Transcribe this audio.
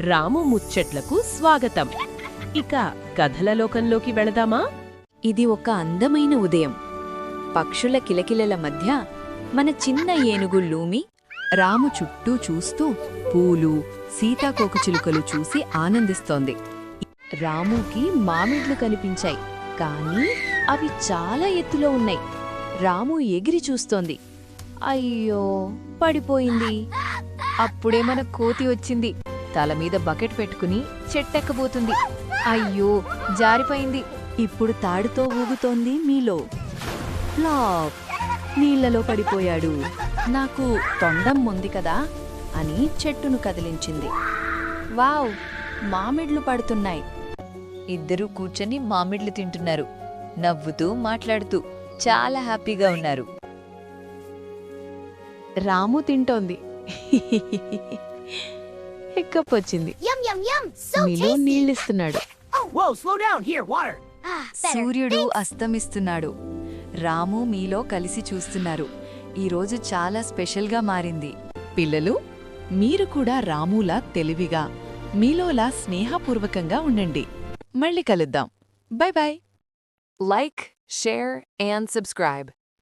రాము ముచ్చట్లకు స్వాగతం. ఇక కథల లోకంలోకి వెళదామా? ఇది ఒక అందమైన ఉదయం. పక్షుల కిలకిలల మధ్య మన చిన్న ఏనుగు లూమి రాము చుట్టూ చూస్తూ పూలు సీతాకోకచిలుకలు చూసి ఆనందిస్తోంది. రాముకి మామిడ్లు కనిపించాయి. కానీ అవి చాలా ఎత్తులో ఉన్నాయి. రాము ఎగిరి చూస్తోంది. అయ్యో పడిపోయింది. అప్పుడే మన కోతి వచ్చింది. తల మీద బకెట్ పెట్టుకుని చెట్టెక్కబోతుంది. అయ్యో జారిపోయింది. ఇప్పుడు తాడుతో ఊగుతోంది మీలో. ఫ్లాప్ నీళ్ళలో పడిపోయాడు. నాకు తొండం ఉంది కదా అని చెట్టును కదిలించింది. వావ్ మామిడ్లు పడుతున్నాయి. ఇద్దరూ కూర్చొని మామిడ్లు తింటున్నారు. నవ్వుతూ మాట్లాడుతూ చాలా హ్యాపీగా ఉన్నారు. రాము తింటోంది. ఎక్కపొచ్చింది Yum yum yum! So మీలో tasty! నీళ్ళిస్తున్నాడు Whoa, slow down. Here, water. Ah, better. సూర్యుడు అస్తమిస్తున్నాడు రాము మీలో కలిసి చూస్తున్నారు ఈరోజు చాలా స్పెషల్గా మారింది పిల్లలు మీరు కూడా రాములా తెలివిగా మీలోలా స్నేహపూర్వకంగా ఉండండి మళ్ళీ కలుద్దాం bye bye Like, share, and subscribe.